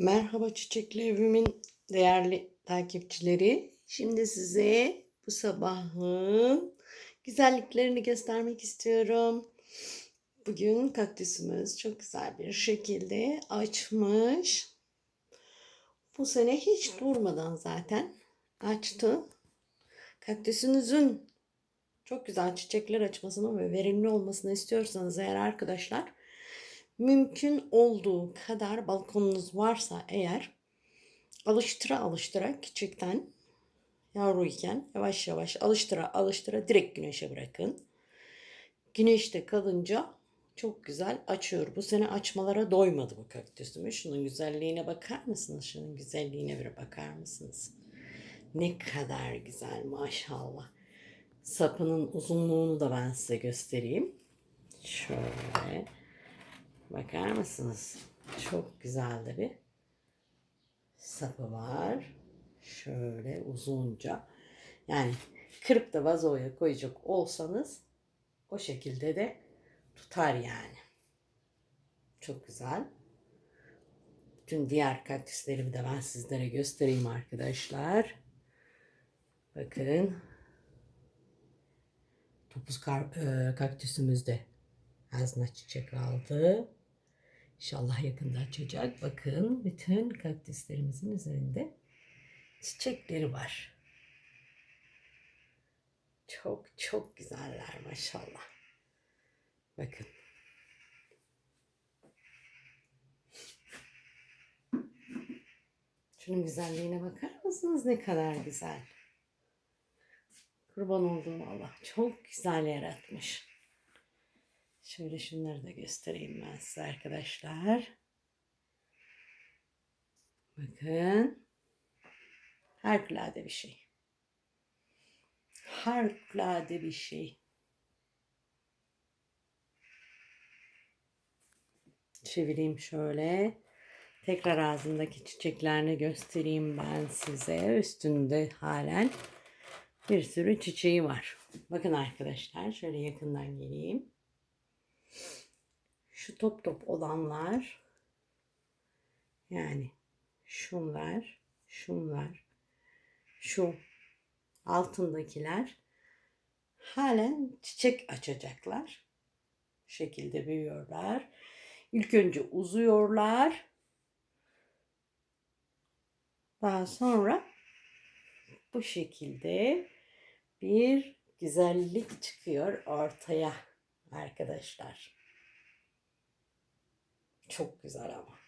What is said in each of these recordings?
Merhaba Çiçekli Evimin değerli takipçileri. Şimdi size bu sabahın güzelliklerini göstermek istiyorum. Bugün kaktüsümüz çok güzel bir şekilde açmış. Bu sene hiç durmadan zaten açtı. Kaktüsünüzün çok güzel çiçekler açmasını ve verimli olmasını istiyorsanız eğer arkadaşlar mümkün olduğu kadar balkonunuz varsa eğer alıştıra alıştıra küçükten yavruyken yavaş yavaş alıştıra alıştıra direkt güneşe bırakın. Güneşte kalınca çok güzel açıyor. Bu sene açmalara doymadı bu kaktüsümü. Şunun güzelliğine bakar mısınız? Şunun güzelliğine bir bakar mısınız? Ne kadar güzel maşallah. Sapının uzunluğunu da ben size göstereyim. Şöyle. Bakar mısınız? Çok güzel de bir sapı var. Şöyle uzunca. Yani kırıp da vazoya koyacak olsanız o şekilde de tutar yani. Çok güzel. Bütün diğer kaktüslerimi de ben sizlere göstereyim arkadaşlar. Bakın. Topuz kar, e, kaktüsümüz de ağzına çiçek aldı. İnşallah yakında açacak. Bakın bütün kaktüslerimizin üzerinde çiçekleri var. Çok çok güzeller maşallah. Bakın. Şunun güzelliğine bakar mısınız? Ne kadar güzel. Kurban olduğum Allah. Çok güzel yaratmış. Şöyle şunları da göstereyim ben size arkadaşlar. Bakın. Harikulade bir şey. Harikulade bir şey. Çevireyim şöyle. Tekrar ağzındaki çiçeklerini göstereyim ben size. Üstünde halen bir sürü çiçeği var. Bakın arkadaşlar şöyle yakından geleyim. Şu top top olanlar yani şunlar, şunlar, şu altındakiler halen çiçek açacaklar. Bu şekilde büyüyorlar. İlk önce uzuyorlar. Daha sonra bu şekilde bir güzellik çıkıyor ortaya arkadaşlar. Çok güzel ama.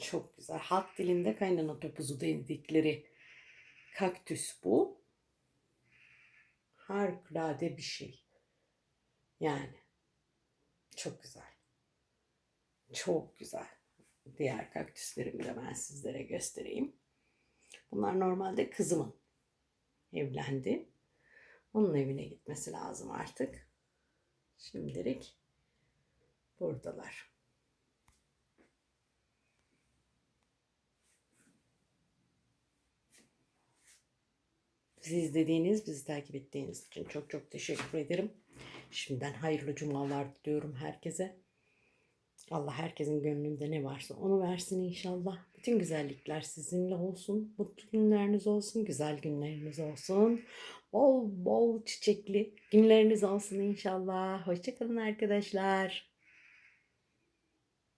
Çok güzel. Halk dilinde kaynana topuzu dedikleri kaktüs bu. Harikulade bir şey. Yani çok güzel. Çok güzel. Diğer kaktüslerimi de ben sizlere göstereyim. Bunlar normalde kızımın evlendi. Onun evine gitmesi lazım artık. Şimdilik buradalar. Bizi izlediğiniz, bizi takip ettiğiniz için çok çok teşekkür ederim. Şimdiden hayırlı cumalar diliyorum herkese. Allah herkesin gönlünde ne varsa onu versin inşallah. Bütün güzellikler sizinle olsun. Mutlu günleriniz olsun. Güzel günleriniz olsun. Bol bol çiçekli günleriniz olsun inşallah. Hoşçakalın arkadaşlar.